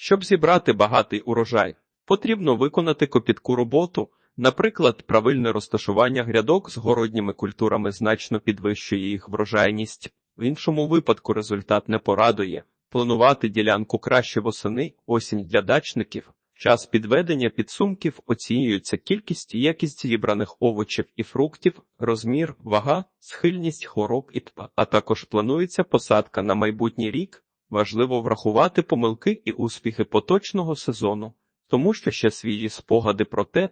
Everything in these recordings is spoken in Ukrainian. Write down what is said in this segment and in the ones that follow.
Щоб зібрати багатий урожай, потрібно виконати копітку роботу. Наприклад, правильне розташування грядок з городніми культурами значно підвищує їх врожайність. В іншому випадку результат не порадує. Планувати ділянку краще восени, осінь для дачників. Час підведення підсумків оцінюється кількість і якість зібраних овочів і фруктів, розмір, вага, схильність хвороб і тпа, а також планується посадка на майбутній рік. Важливо врахувати помилки і успіхи поточного сезону, тому що ще свіжі спогади про те,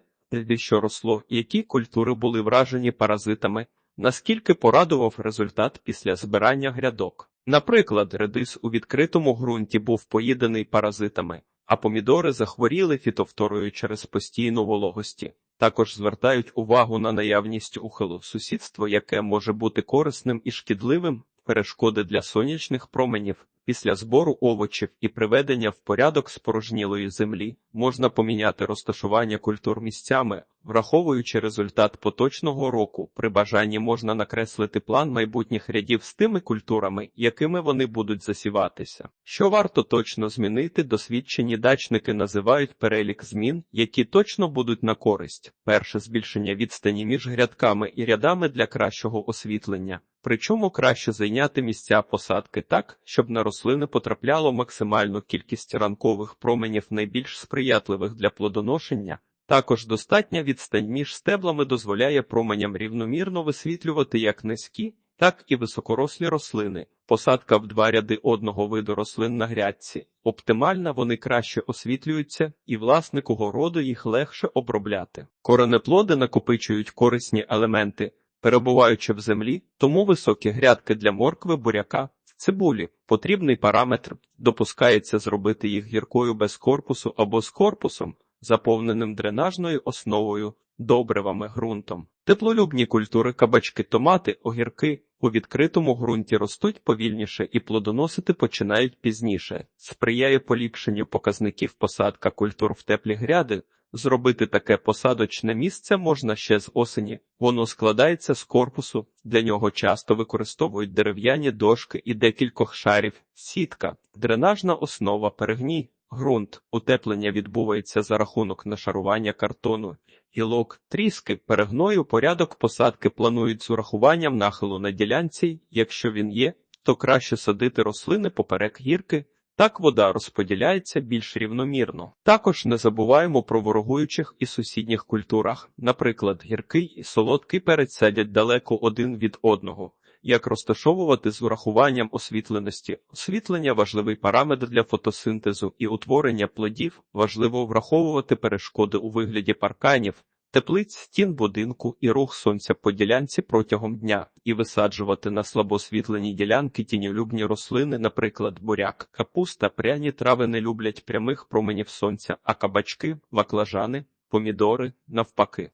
що росло, які культури були вражені паразитами, наскільки порадував результат після збирання грядок. Наприклад, редис у відкритому ґрунті був поїдений паразитами, а помідори захворіли фітовторою через постійну вологості. Також звертають увагу на наявність ухилу сусідство, яке може бути корисним і шкідливим, перешкоди для сонячних променів. Після збору овочів і приведення в порядок спорожнілої землі можна поміняти розташування культур місцями, враховуючи результат поточного року. При бажанні можна накреслити план майбутніх рядів з тими культурами, якими вони будуть засіватися. Що варто точно змінити, досвідчені дачники називають перелік змін, які точно будуть на користь. Перше збільшення відстані між грядками і рядами для кращого освітлення. Причому краще зайняти місця посадки так, щоб на рослини потрапляло максимальну кількість ранкових променів найбільш сприятливих для плодоношення. Також достатня відстань між стеблами дозволяє променям рівномірно висвітлювати як низькі, так і високорослі рослини. Посадка в два ряди одного виду рослин на грядці. Оптимальна вони краще освітлюються, і власнику городу їх легше обробляти. Коренеплоди накопичують корисні елементи, перебуваючи в землі, тому високі грядки для моркви, буряка, цибулі. Потрібний параметр допускається зробити їх гіркою без корпусу або з корпусом, заповненим дренажною основою, добривами ґрунтом. Теплолюбні культури кабачки, томати, огірки у відкритому ґрунті ростуть повільніше і плодоносити починають пізніше. Сприяє поліпшенню показників посадка культур в теплі гряди. Зробити таке посадочне місце можна ще з осені. Воно складається з корпусу, для нього часто використовують дерев'яні дошки і декількох шарів, сітка, дренажна основа, перегній, ґрунт. Утеплення відбувається за рахунок нашарування картону, гілок, тріски, перегною порядок посадки планують з урахуванням нахилу на ділянці. Якщо він є, то краще садити рослини поперек гірки. Так вода розподіляється більш рівномірно. Також не забуваємо про ворогуючих і сусідніх культурах. Наприклад, гіркий і солодкий перець садять далеко один від одного. Як розташовувати з урахуванням освітленості? Освітлення важливий параметр для фотосинтезу і утворення плодів. Важливо враховувати перешкоди у вигляді парканів, теплиць, стін будинку і рух сонця по ділянці протягом дня, і висаджувати на слабосвітлені ділянки тінюлюбні рослини, наприклад, буряк, капуста, пряні трави не люблять прямих променів сонця, а кабачки, баклажани, помідори навпаки.